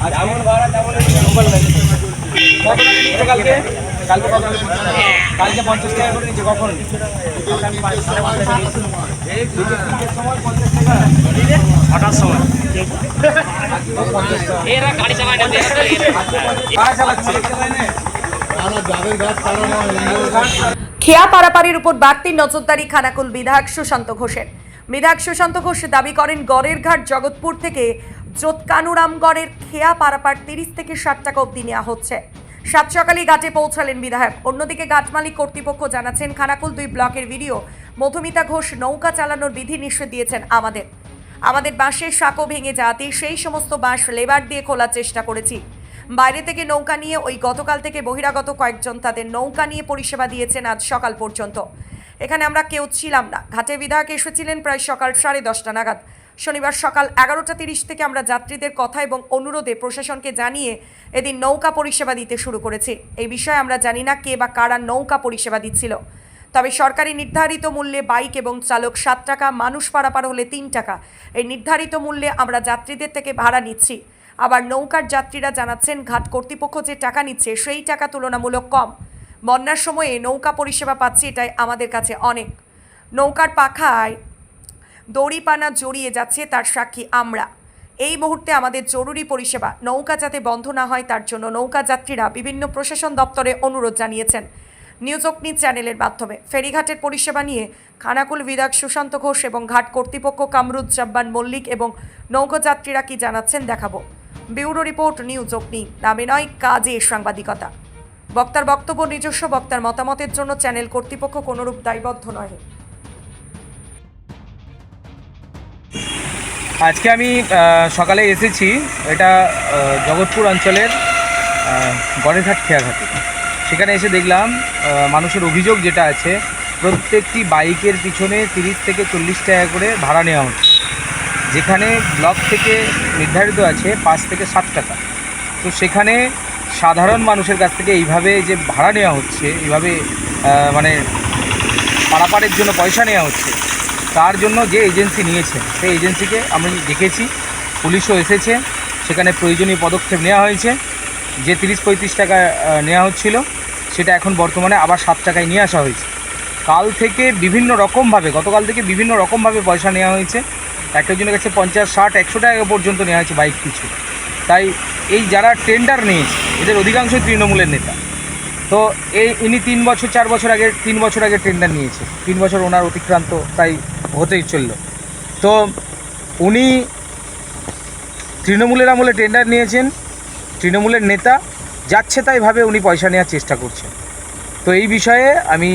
কত টাকা নিচ্ছে কালকে? কালকে কত কালকে পঞ্চাশ টাকা করে নিচ্ছে কখন? সময়। চালাচ্ছে? খেয়া পারাপারের উপর বাড়তি নজরদারি খানাকুল বিধায়ক সুশান্ত ঘোষের। বিধায়ক সুশান্ত ঘোষ দাবি করেন গড়ের ঘাট জগৎপুর থেকে জোৎকানুরামগড়ের খেয়া পারাপার তিরিশ থেকে ষাট টাকা অবধি নেওয়া হচ্ছে। সাত সকালে ঘাটে পৌঁছালেন বিধায়ক। অন্যদিকে ঘাট মালিক কর্তৃপক্ষ জানাচ্ছেন, খানাকুল দুই ব্লকের ভিডিও, মধুমিতা ঘোষ নৌকা চালানোর বিধি নিষেধ দিয়েছেন আমাদের। আমাদের বাঁশের সাঁকো ভেঙে যাতে সেই সমস্ত বাঁশ লেবার দিয়ে খোলার চেষ্টা করেছি। বাইরে থেকে নৌকা নিয়ে ওই গতকাল থেকে বহিরাগত কয়েকজন তাদের নৌকা নিয়ে পরিষেবা দিয়েছেন আজ সকাল পর্যন্ত। এখানে আমরা কেউ ছিলাম না। ঘাটে বিধায়ক এসেছিলেন প্রায় সকাল সাড়ে দশটা নাগাদ। শনিবার সকাল এগারোটা তিরিশ থেকে আমরা যাত্রীদের কথা এবং অনুরোধে প্রশাসনকে জানিয়ে এদিন নৌকা পরিষেবা দিতে শুরু করেছি। এই বিষয়ে আমরা জানি না কে বা কারা নৌকা পরিষেবা দিচ্ছিল। তবে সরকারি নির্ধারিত মূল্যে বাইক এবং চালক সাত টাকা, মানুষ পারাপার হলে তিন টাকা। এই নির্ধারিত মূল্যে আমরা যাত্রীদের থেকে ভাড়া নিচ্ছি। আবার নৌকার যাত্রীরা জানাচ্ছেন, ঘাট কর্তৃপক্ষ যে টাকা নিচ্ছে সেই টাকা তুলনামূলক কম। বন্যার সময়ে নৌকা পরিষেবা পাচ্ছি এটাই আমাদের কাছে অনেক। নৌকার পাখায় দড়িপানা জড়িয়ে যাচ্ছে তার সাক্ষী আমরা। এই মুহূর্তে আমাদের জরুরি পরিষেবা নৌকা যাতে বন্ধ না হয় তার জন্য নৌকা যাত্রীরা বিভিন্ন প্রশাসন দপ্তরে অনুরোধ জানিয়েছেন। নিউজ অগ্নি চ্যানেলের মাধ্যমে ফেরিঘাটের পরিষেবা নিয়ে খানাকুল বিধায়ক সুশান্ত ঘোষ এবং ঘাট কর্তৃপক্ষ কামরুজ্জাব্বান মল্লিক এবং নৌকাযাত্রীরা কি জানাচ্ছেন দেখাবো। ব্যুরো রিপোর্ট, নিউজ অগ্নি। নামে নয়, কাজে সাংবাদিকতা। বক্তার বক্তব্য, নিজস্ব বক্তার মতামতের জন্য চ্যানেল কর্তৃপক্ষ কোনোরূপ দায়বদ্ধ নয়। আজকে আমি সকালে এসেছি। এটা জগৎপুর অঞ্চলের আহ, গড়েরঘাট খেয়াঘাটে। সেখানে এসে দেখলাম মানুষের অভিযোগ যেটা আছে প্রত্যেকটি বাইকের পিছনে তিরিশ থেকে চল্লিশ টাকা করে ভাড়া নেওয়া হচ্ছে। যেখানে ব্লক থেকে নির্ধারিত আছে পাঁচ থেকে সাত টাকা। তো সেখানে সাধারণ মানুষের কাছ থেকে এইভাবে যে ভাড়া নেওয়া হচ্ছে এইভাবে মানে পারাপারের জন্য পয়সা নেওয়া হচ্ছে তার জন্য যে এজেন্সি নিয়েছে, সেই এজেন্সিকে আমি দেখেছি, পুলিশও এসেছে, সেখানে প্রয়োজনীয় পদক্ষেপ নেওয়া হয়েছে। যে তিরিশ পঁয়ত্রিশ টাকা নেওয়া হচ্ছিল, সেটা এখন বর্তমানে আবার সাত টাকায় নিয়ে আসা হয়েছে। কাল থেকে বিভিন্ন রকমভাবে, গতকাল থেকে বিভিন্ন রকমভাবে পয়সা নেওয়া হয়েছে। একটা জনের কাছে পঞ্চাশ, ষাট, একশো টাকা পর্যন্ত নেওয়া হয়েছে বাইক পিছু। তাই এই যারা টেন্ডার নিয়েছে, এদের অধিকাংশই তৃণমূলের নেতা। তো এই ইনি তিন বছর, চার বছর আগে, তিন বছর আগে টেন্ডার নিয়েছে। তিন বছর ওনার অতিক্রান্ত তাই হতেই চলল। তো উনি তৃণমূলের আমলে টেন্ডার নিয়েছেন, তৃণমূলের নেতা, যাচ্ছে তাই ভাবে উনি পয়সা নেওয়ার চেষ্টা করছেন। তো এই বিষয়ে আমি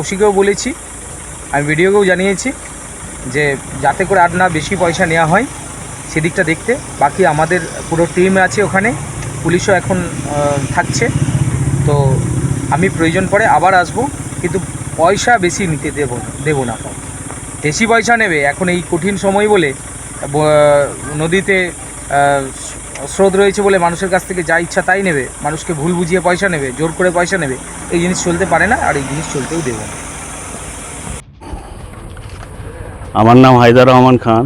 ওসিকেও বলেছি, আমি ভিডিওকেও জানিয়েছি যে যাতে করে আর না বেশি পয়সা নেওয়া হয় সেদিকটা দেখতে। বাকি আমাদের পুরো টিম আছে ওখানে, পুলিশও এখন থাকছে। তো আমি প্রয়োজন পড়ে আবার আসব, কিন্তু পয়সা বেশি নিতে দেবো দেবো না। বেশি পয়সা নেবে, এখন এই কঠিন সময় বলে নদীতে স্রোত রয়েছে বলে মানুষের কাছ থেকে যা ইচ্ছা তাই নেবে। মানুষকে ভুল বুঝিয়ে পয়সা নেবে, জোর করে পয়সা নেবে, এই জিনিস চলতে পারে না, আর এই জিনিস চলতেও দেবো না। আমার নাম হায়দার রহমান খান।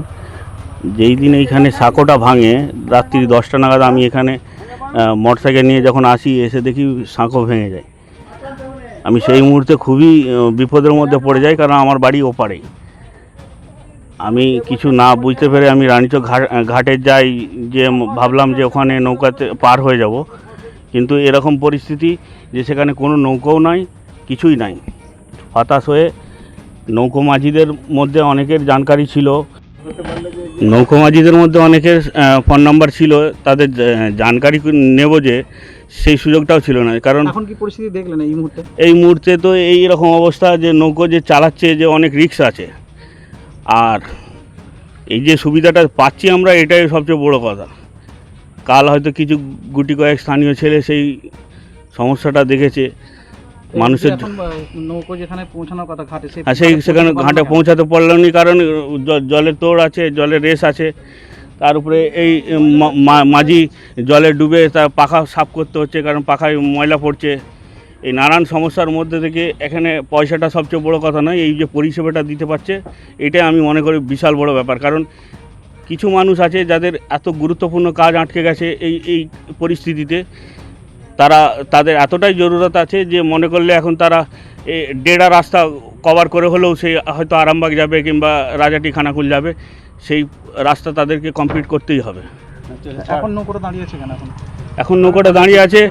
যেই দিন এইখানে সাঁকোটা ভাঙে, রাত্রি দশটা নাগাদ আমি এখানে মোটর সাইকেল নিয়ে যখন আসি, এসে দেখি সাঁকো ভেঙে যায়। আমি সেই মুহূর্তে খুবই বিপদের মধ্যে পড়ে যাই, কারণ আমার বাড়ি ওপারেই। আমি কিছু না বুঝতে পেরে আমি রানীচক ঘাট ঘাটে যাই যে ভাবলাম যে ওখানে নৌকাতে পার হয়ে যাব। কিন্তু এরকম পরিস্থিতি যে সেখানে কোনো নৌকাও নাই, কিছুই নাই। হতাশ হয়ে নৌকো মাঝিদের মধ্যে অনেকের জানকারি ছিল। নৌকো মাঝিদের মধ্যে অনেকের ফোন নাম্বার ছিল তাদের জানকারি নেব যে সেই সুযোগটাও ছিল না। কারণ এখন কি পরিস্থিতি দেখলেন এই মুহূর্তে? এই মুহূর্তে তো এই রকম অবস্থা যে নৌকো যে চালাচ্ছে যে অনেক রিস্ক আছে। আর এই যে সুবিধাটা পাচ্ছি আমরা এটাই সবচেয়ে বড় কথা। কাল হয়তো কিছু গুটি কয়েক স্থানীয় ছেলে সেই সমস্যাটা দেখেছে। মানুষের নৌকো যেখানে পৌঁছানোর কথা ঘাটে সেই আর সেই সেখানে ঘাটে পৌঁছাতে পারলাম না কারণ জলের তোড় আছে জলের রেস আছে তার উপরে এই মাঝি জলে ডুবে তার পাখা সাফ করতে হচ্ছে কারণ পাখায় ময়লা পড়ছে। এই নানান সমস্যার মধ্যে থেকে এখানে পয়সাটা সবচেয়ে বড় কথা নয় এই যে পরিষেবাটা দিতে পারছে এটাই আমি মনে করি বিশাল বড় ব্যাপার। কারণ কিছু মানুষ আছে যাদের এত গুরুত্বপূর্ণ কাজ আটকে গেছে এই এই পরিস্থিতিতে তারা তাদের এতটাই জরুরত আছে যে মনে করলে এখন তারা এ, ডেড়া রাস্তা কভার করে হলেও সে হয়তো আরামবাগ যাবে কিংবা রাজাটি খানাকুল যাবে সেই রাস্তা তাদেরকে কমপ্লিট করতেই হবে। এখন নৌকোটা দাঁড়িয়েছে কেন এখন? এখন নৌকাটা দাঁড়িয়ে আছে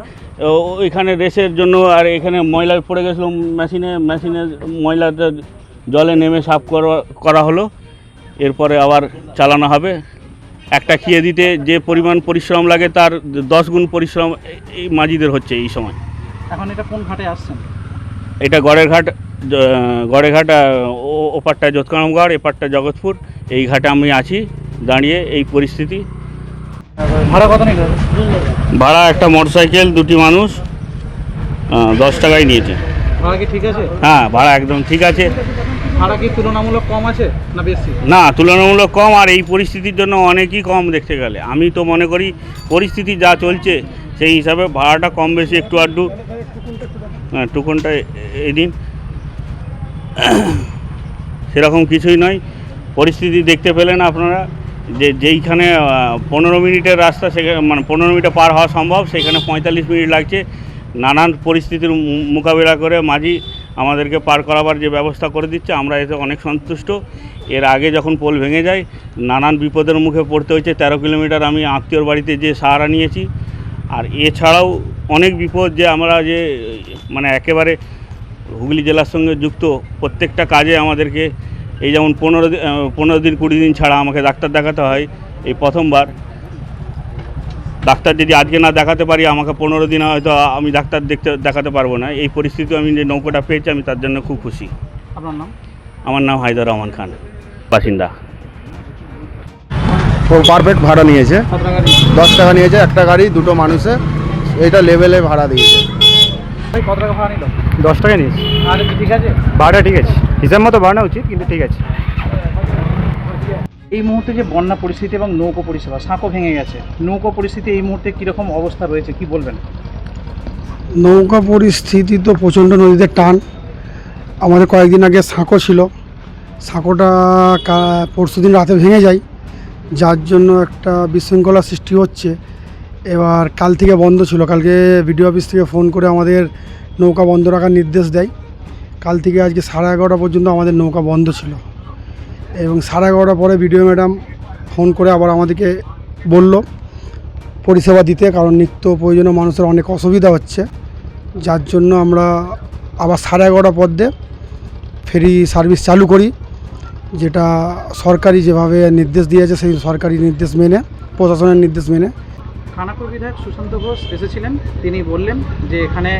ও- এখানে রেসের জন্য আর এখানে ময়লা পড়ে গেছিল মেশিনে মেশিনে ময়লাটা জলে নেমে সাফ করা করা হলো এরপরে আবার চালানো হবে। একটা খেয়ে দিতে যে পরিমাণ পরিশ্রম লাগে তার দশ গুণ পরিশ্রম এই- মাঝিদের হচ্ছে এই সময়। এখন এটা কোন ঘাটে আসছেন? এটা গড়ের ঘাট গড়ের ঘাট ওপারটা যোতকানগড় এপারটা জগৎপুর এই ঘাটে আমি আছি দাঁড়িয়ে এই পরিস্থিতি। ভাড়া কত নিল ভাড়া একটা মোটরসাইকেল দুটি মানুষ দশ টাকায় নিয়েছে। ভাড়া কি ঠিক আছে? হ্যাঁ ভাড়া একদম ঠিক আছে। ভাড়া কি তুলনামূলক কম আছে না বেশি? না, তুলনামূলক কম আর এই পরিস্থিতির জন্য অনেকই কম দেখতে গেলে। আমি তো মনে করি পরিস্থিতি যা চলছে, সেই হিসাবে ভাড়াটা কম বেশি একটু আধটু। হ্যাঁ টুকনটা এ- এই দিন সেরকম কিছুই নয়। পরিস্থিতি দেখতে পেলেন আপনারা, যে যেইখানে পনেরো মিনিটের রাস্তা সেখানে মানে পনেরো মিনিটে পার হওয়া সম্ভব, সেখানে পঁয়তাল্লিশ মিনিট লাগছে। নানান পরিস্থিতির মোকাবিলা করে মাঝি আমাদেরকে পার করাবার যে ব্যবস্থা করে দিচ্ছে, আমরা এতে অনেক সন্তুষ্ট। এর আগে যখন পোল ভেঙে যায়, নানান বিপদের মুখে পড়তে হয়েছে, তেরো কিলোমিটার আমি আত্মীয়র বাড়িতে যে সাহারা নিয়েছি। আর এছাড়াও অনেক বিপদ যে আমরা যে মানে একেবারে হুগলি জেলার সঙ্গে যুক্ত, প্রত্যেকটা কাজে আমাদেরকে এই যেমন পনেরো পনেরো দিন কুড়ি দিন ছাড়া আমাকে ডাক্তার দেখাতে হয়, এই প্রথমবার। ডাক্তার যদি আজকে না দেখাতে পারি আমাকে পনেরো দিন হয়তো আমি ডাক্তার দেখতে দেখাতে পারব না। এই পরিস্থিতি আমি যে নৌকোটা পেয়েছি আমি তার জন্য খুব খুশি। আপনার নাম? আমার নাম হায়দার রহমান খান বাসিন্দা। ও পারফেক্ট ভাড়া নিয়েছে। কত টাকা নিয়েছে? দশ টাকা নিয়েছে একটা গাড়ি দুটো মানুষে। এটা লেভেলে ভাড়া দিয়েছে। কত টাকা ভাড়া নিল? দশ টাকা নিয়েছে। আর ঠিক আছে? ভাড়া ঠিক আছে। হিসাব মতো বাড়ানো উচিত কিন্তু ঠিক আছে। এই মুহূর্তে যে বন্যা পরিস্থিতি এবং নৌকো পরিষেবা, সাঁকো ভেঙে গেছে। নৌকো পরিস্থিতি এই মুহূর্তে কীরকম অবস্থা রয়েছে, কি বলবেন? নৌকা পরিস্থিতি তো প্রচণ্ড নদীতে টান। আমাদের কয়েকদিন আগে সাঁকো ছিল। সাঁকোটা পরশু দিন রাতে ভেঙে যায়। যার জন্য একটা বিশৃঙ্খলা সৃষ্টি হচ্ছে। এবার কাল থেকে বন্ধ ছিল। কালকে বিডিও অফিস থেকে ফোন করে আমাদের নৌকা বন্ধ রাখার নির্দেশ দেয়। কাল থেকে আজকে সাড়ে এগারোটা পর্যন্ত আমাদের নৌকা বন্ধ ছিল। এবং সাড়ে এগারোটার পরে বিডিও ম্যাডাম ফোন করে আবার আমাদেরকে বলল পরিষেবা দিতে, কারণ নিত্য প্রয়োজনীয় মানুষের অনেক অসুবিধা হচ্ছে। যার জন্য আমরা আবার সাড়ে এগারোটা পর দিয়ে ফেরি সার্ভিস চালু করি, যেটা সরকারি যেভাবে নির্দেশ দিয়েছে, সেই সরকারি নির্দেশ মেনে, প্রশাসনের নির্দেশ মেনে। খানাকুর বিধায়ক সুশান্ত ঘোষ এসেছিলেন। তিনি বললেন যে এখানে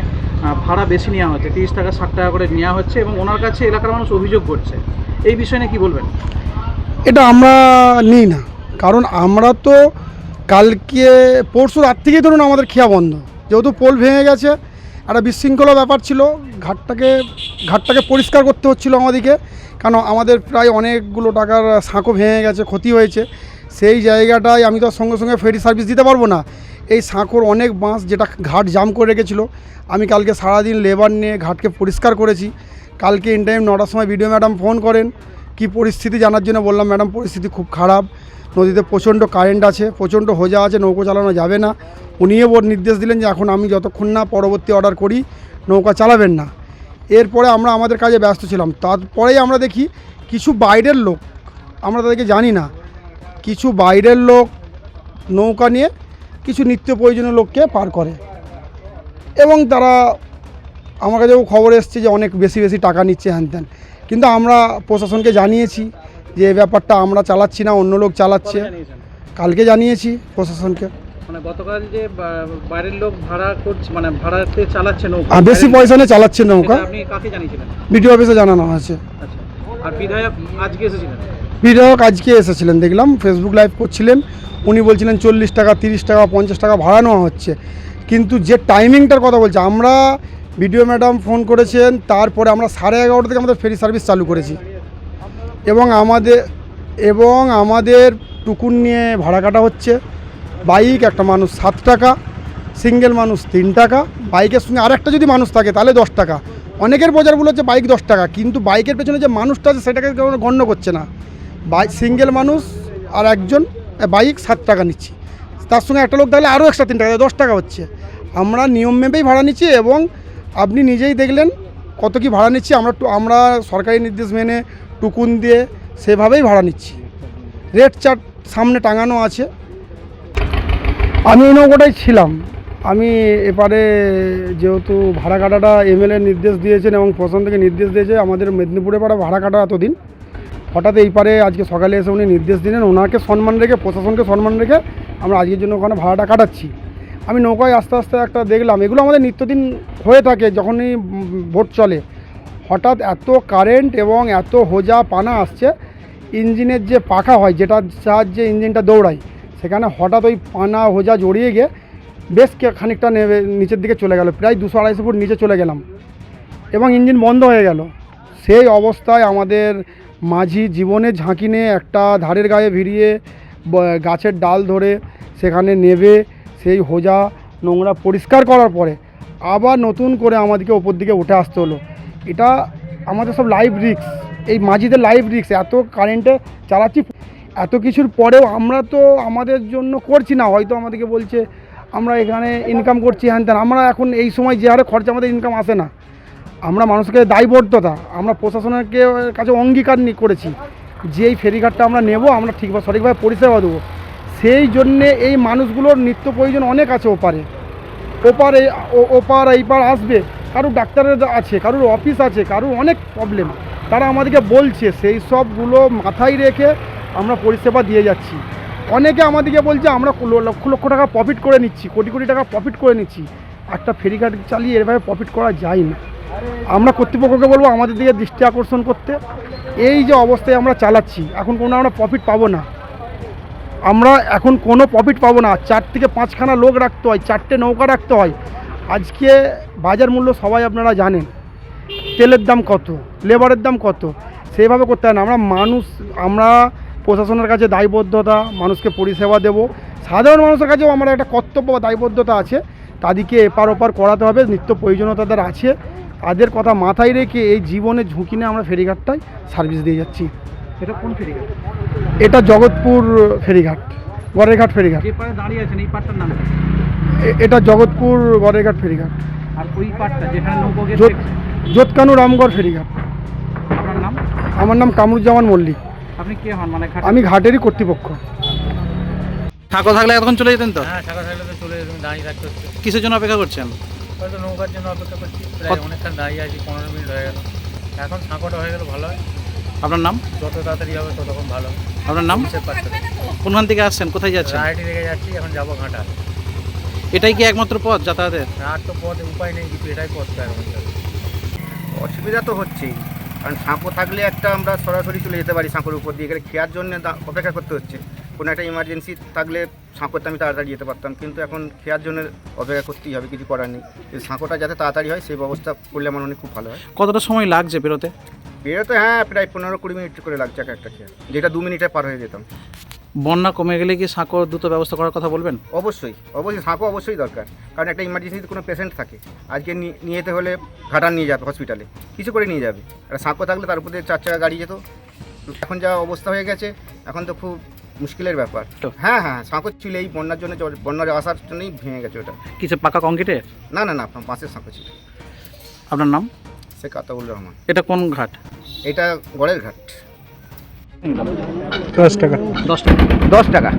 ভাড়া বেশি নেওয়া হচ্ছে, তিরিশ টাকা, ষাট টাকা করে নেওয়া হচ্ছে এবং ওনার কাছে এলাকার মানুষ অভিযোগ করছে। এই বিষয় নিয়ে কি বলবেন? এটা আমরা নিই না। কারণ আমরা তো কালকে, পরশু রাত থেকেই ধরুন আমাদের খেয়া বন্ধ। যেহেতু পোল ভেঙে গেছে, একটা বিশৃঙ্খলা ব্যাপার ছিল, ঘাটটাকে ঘাটটাকে পরিষ্কার করতে হচ্ছিল আমাদেরকে। কারণ আমাদের প্রায় অনেকগুলো টাকার সাঁকো ভেঙে গেছে, ক্ষতি হয়েছে। সেই জায়গাটায় আমি তো সঙ্গে সঙ্গে ফেরি সার্ভিস দিতে পারব না। এই সাঁকোর অনেক বাঁশ যেটা ঘাট জাম করে রেখেছিলো, আমি কালকে সারাদিন লেবার নিয়ে ঘাটকে পরিষ্কার করেছি। কালকে ইন টাইম নটার সময় ভিডিও ম্যাডাম ফোন করেন, কি পরিস্থিতি জানার জন্য বললাম ম্যাডাম পরিস্থিতি খুব খারাপ। নদীতে প্রচণ্ড কারেন্ট আছে, প্রচণ্ড হোজা আছে, নৌকো চালানো যাবে না। উনিও ওর নির্দেশ দিলেন যে, এখন আমি যতক্ষণ না পরবর্তী অর্ডার করি, নৌকা চালাবেন না। এরপরে আমরা আমাদের কাজে ব্যস্ত ছিলাম। তারপরেই আমরা দেখি কিছু বাইরের লোক, আমরা তাদেরকে জানি না, কিছু বাইরের লোক নৌকা নিয়ে কিছু নিত্য প্রয়োজনীয় লোককে পার করে। এবং তারা আমার কাছেও খবর এসছে যে অনেক বেশি বেশি টাকা নিচ্ছে হ্যান ত্যান। কিন্তু আমরা প্রশাসনকে জানিয়েছি যে এই ব্যাপারটা আমরা চালাচ্ছি না অন্য লোক চালাচ্ছে। কালকে জানিয়েছি প্রশাসনকে। মানে গতকাল যে বাইরের লোক ভাড়া করছে মানে ভাড়াতে চালাচ্ছে নৌকা। আর বেশি পয়সা নিয়ে চালাচ্ছে নৌকা। সেটা আপনি কাকে জানিয়েছিলেন? বিডিও অফিসে জানানো হয়েছে। আচ্ছা। আর বিধায়ক আজকে এসেছিলেন? বিধায়ক আজকে এসেছিলেন দেখলাম ফেসবুক লাইভ করছিলেন। উনি বলছিলেন চল্লিশ টাকা তিরিশ টাকা পঞ্চাশ টাকা ভাড়া নেওয়া হচ্ছে। কিন্তু যে টাইমিংটার কথা বলছে আমরা বিডিও ম্যাডাম ফোন করেছেন, তারপরে আমরা সাড়ে এগারোটা থেকে আমাদের ফেরি সার্ভিস চালু করেছি। এবং আমাদের এবং আমাদের টুকুন নিয়ে ভাড়া কাটা হচ্ছে। বাইক একটা মানুষ সাত টাকা, সিঙ্গেল মানুষ তিন টাকা, বাইকের সঙ্গে আরেকটা যদি মানুষ থাকে তাহলে দশ টাকা। অনেকের বোঝারগুলো হচ্ছে বাইক দশ টাকা, কিন্তু বাইকের পেছনে যে মানুষটা আছে সেটাকে কেউ গণ্য করছে না। বাইক সিঙ্গেল মানুষ আর একজন বাইক সাত টাকা নিচ্ছি। তার সঙ্গে একটা লোক তাহলে আরও এক্সট্রা তিন টাকা, দশ টাকা হচ্ছে। আমরা নিয়ম মেপেই ভাড়া নিচ্ছি এবং আপনি নিজেই দেখলেন কত কি ভাড়া নিচ্ছি? আমরা আমরা সরকারি নির্দেশ মেনে টুকুন দিয়ে সেভাবেই ভাড়া নিচ্ছি। রেট চার্ট সামনে টাঙানো আছে। আমি এই নৌকোটাই ছিলাম। আমি এপারে যেহেতু ভাড়া কাটাটা এমএলএ নির্দেশ দিয়েছেন এবং প্রশাসন থেকে নির্দেশ দিয়েছে, আমাদের মেদিনীপুরে পাড়া ভাড়া কাটা এতদিন। হঠাৎ এই পারে আজকে সকালে এসে উনি নির্দেশ দিলেন। ওনাকে সম্মান রেখে, প্রশাসনকে সম্মান রেখে আমরা আজকের জন্য ওখানে ভাড়াটা কাটাচ্ছি। আমি নৌকায় আস্তে আস্তে একটা দেখলাম, এগুলো আমাদের নিত্যদিন হয়ে থাকে যখনই ভোট চলে। হঠাৎ এত কারেন্ট এবং এত হোজা পানা আসছে, ইঞ্জিনের যে পাখা হয়, যেটার সাহায্যে ইঞ্জিনটা দৌড়ায়, সেখানে হঠাৎ ওই পানা হোজা জড়িয়ে গিয়ে বেশ খানিকটা নেবে নিচের দিকে চলে গেল, প্রায় দুশো আড়াইশো ফুট নিচে চলে গেলাম এবং ইঞ্জিন বন্ধ হয়ে গেল। সেই অবস্থায় আমাদের মাঝি জীবনে ঝাঁকি নিয়ে একটা ধারের গায়ে ভিড়িয়ে গাছের ডাল ধরে সেখানে নেবে সেই হোজা নোংরা পরিষ্কার করার পরে আবার নতুন করে আমাদেরকে ওপর দিকে উঠে আসতে হলো। এটা আমাদের সব লাইভ রিক্স এই মাঝিদের লাইভ রিক্স এত কারেন্টে চালাচ্ছি, এত কিছুর পরেও আমরা তো আমাদের জন্য করছি না। হয়তো আমাদেরকে বলছে, আমরা এখানে ইনকাম করছি, হ্যান ত্যান। আমরা এখন এই সময় যে হারে খরচা আমাদের ইনকাম আসে না। আমরা মানুষকে দায়বদ্ধতা, আমরা প্রশাসনের কে- কাছে অঙ্গীকার করেছি। যে এই ফেরিঘাটটা আমরা নেব, আমরা ঠিকভাবে, সঠিকভাবে পরিষেবা দেবো। সেই জন্যে এই মানুষগুলোর নিত্য প্রয়োজন অনেক আছে ওপারে। ওপারে ওপার, এইপার আসবে। কারুর ডাক্তারের আছে, কারুর অফিস আছে, কারুর অনেক প্রবলেম তারা আমাদেরকে বলছে, সেই সবগুলো মাথায় রেখে আমরা পরিষেবা দিয়ে যাচ্ছি। অনেকে আমাদেরকে বলছে, আমরা লক্ষ লক্ষ টাকা প্রফিট করে নিচ্ছি, কোটি কোটি টাকা প্রফিট করে নিচ্ছি। একটা ফেরিঘাট চালিয়ে এভাবে প্রফিট করা যায় না। আমরা কর্তৃপক্ষকে বলব, আমাদের দিকে দৃষ্টি আকর্ষণ করতে। এই যে অবস্থায় আমরা চালাচ্ছি, এখন কোনো আমরা প্রফিট পাবো না। আমরা এখন কোনো প্রফিট পাবো না। চার থেকে পাঁচখানা লোক রাখতে হয়, চারটে নৌকা রাখতে হয়। আজকে বাজার মূল্য সবাই আপনারা জানেন। তেলের দাম কত লেবারের দাম কত সেইভাবে করতে হয় না। আমরা মানুষ, আমরা প্রশাসনের কাছে দায়বদ্ধতা, মানুষকে পরিষেবা দেব। সাধারণ মানুষের কাছেও আমার একটা কর্তব্য বা দায়বদ্ধতা আছে। তাদেরকে এপার ওপার করাতে হবে, নিত্য প্রয়োজনীয়তা তাদের আছে। তাদের কথা মাথায় রেখে এই জীবনে ঝুঁকি নিয়ে আমরা ফেরিঘাটটায় সার্ভিস দিয়ে যাচ্ছি। এটা কোন ফেরিঘাট? এটা জগৎপুর ফেরিঘাট গড়েরঘাট ফেরিঘাট। যে পারে দাঁড়িয়ে আছেন এই পাটটার নাম কি? এটা জগৎপুর গড়েরঘাট ফেরিঘাট। আর ওই যেখানে নৌকো জোত রামগড় ফেরিঘাট। আপনার নাম? আমার নাম কামরুজ্জামান মল্লিক। আপনি কে হন? মানে আমি ঘাটেরই কর্তৃপক্ষ। থাকো থাকলে এখন চলে যেতেন তো? হ্যাঁ টাকা থাকলে তো চলে যেতাম দাঁড়িয়ে থাকতে হচ্ছে। কিসের জন্য অপেক্ষা করছেন? হয়তো নৌকার জন্য অপেক্ষা করছি। প্রায় কত- অনেকক্ষণ দাঁড়িয়ে আছি পনেরো মিনিট হয়ে গেল। এখন সাঁকোটা হয়ে গেলে ভালো হয়। আপনার নাম? যত তাড়াতাড়ি হবে ততক্ষণ ভালো আপনার নাম? কোনখান থেকে আসছেন? কোথায় যাচ্ছেন? রাইটি রেখে যাচ্ছি এখন যাব ঘাটা এটাই কি একমাত্র পথ যাতায়াতের? আর তো পথ উপায় নেই কিন্তু এটাই পথ অসুবিধা তো হচ্ছেই কারণ সাঁকো থাকলে একটা আমরা সরাসরি চলে যেতে পারি সাঁকোর উপর দিয়ে। এখানে খেয়ার জন্য অপেক্ষা করতে হচ্ছে। কোনো একটা ইমার্জেন্সি থাকলে সাঁকোতে আমি তাড়াতাড়ি যেতে পারতাম কিন্তু এখন খেয়ার জন্য অপেক্ষা করতেই হবে কিছু করার নেই। সাঁকোটা যাতে তাড়াতাড়ি হয় সেই ব্যবস্থা করলে আমার মনে হয় খুব ভালো হয়। কতটা সময় লাগছে বেরোতে? বেরোতে হ্যাঁ প্রায় পনেরো কুড়ি মিনিট করে লাগছে এক একটা খেয়ার যেটা দু মিনিটে পার হয়ে যেতাম। বন্যা কমে গেলে কি সাঁকো দ্রুত ব্যবস্থা করার কথা বলবেন? অবশ্যই অবশ্যই সাঁকো অবশ্যই দরকার। কারণ একটা ইমার্জেন্সিতে কোনো পেশেন্ট থাকে। আজকে নিয়ে যেতে হলে ঘাটার নিয়ে যাবে হসপিটালে কিছু করে নিয়ে যাবে। আর সাঁকো থাকলে তার উপরে চার চাকা গাড়ি যেত। এখন যা অবস্থা হয়ে গেছে এখন তো খুব মুশকিলের ব্যাপার। তো? হ্যাঁ হ্যাঁ সাঁকো ছিল এই বন্যার জন্য বন্যার আসার জন্যই ভেঙে গেছে ওটা। কিছু পাকা কংক্রিটের না না না আপনার পাশের সাঁকো ছিল। আপনার নাম? সে কাতাউল রহমান। এটা কোন ঘাট? এটা গড়ের ঘাট। দশ টাকা। দশ টাকা। দশ টাকা।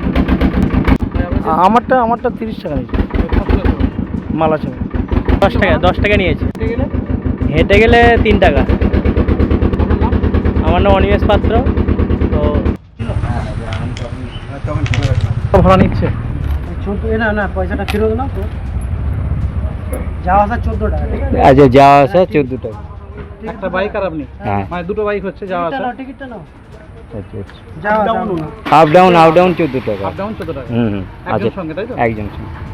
আমারটা আমারটা তিরিশ টাকা নিয়েছে। মালা চাই দশ টাকা দশ টাকা নিয়েছে। হেঁটে গেলে তিন টাকা। আমার নাম অনিমেষ পাত্র তো ভাড়া নিচ্ছে। না না পয়সাটা ফেরত না তো। যাওয়া আসা চোদ্দ টাকা ঠিক আছে? আচ্ছা যাওয়া আসা চোদ্দ টাকা। একটা বাইক আর আপনি? হ্যাঁ। মানে দুটো বাইক হচ্ছে যাওয়া আসা টিকিটটা নাও। আচ্ছা আচ্ছা। আপ ডাউন আপ ডাউন চোদ্দ টাকা। আপ ডাউন চোদ্দ টাকা? হুম হুম। একজন আচ্ছা সঙ্গে তাই তো? একজন সঙ্গে।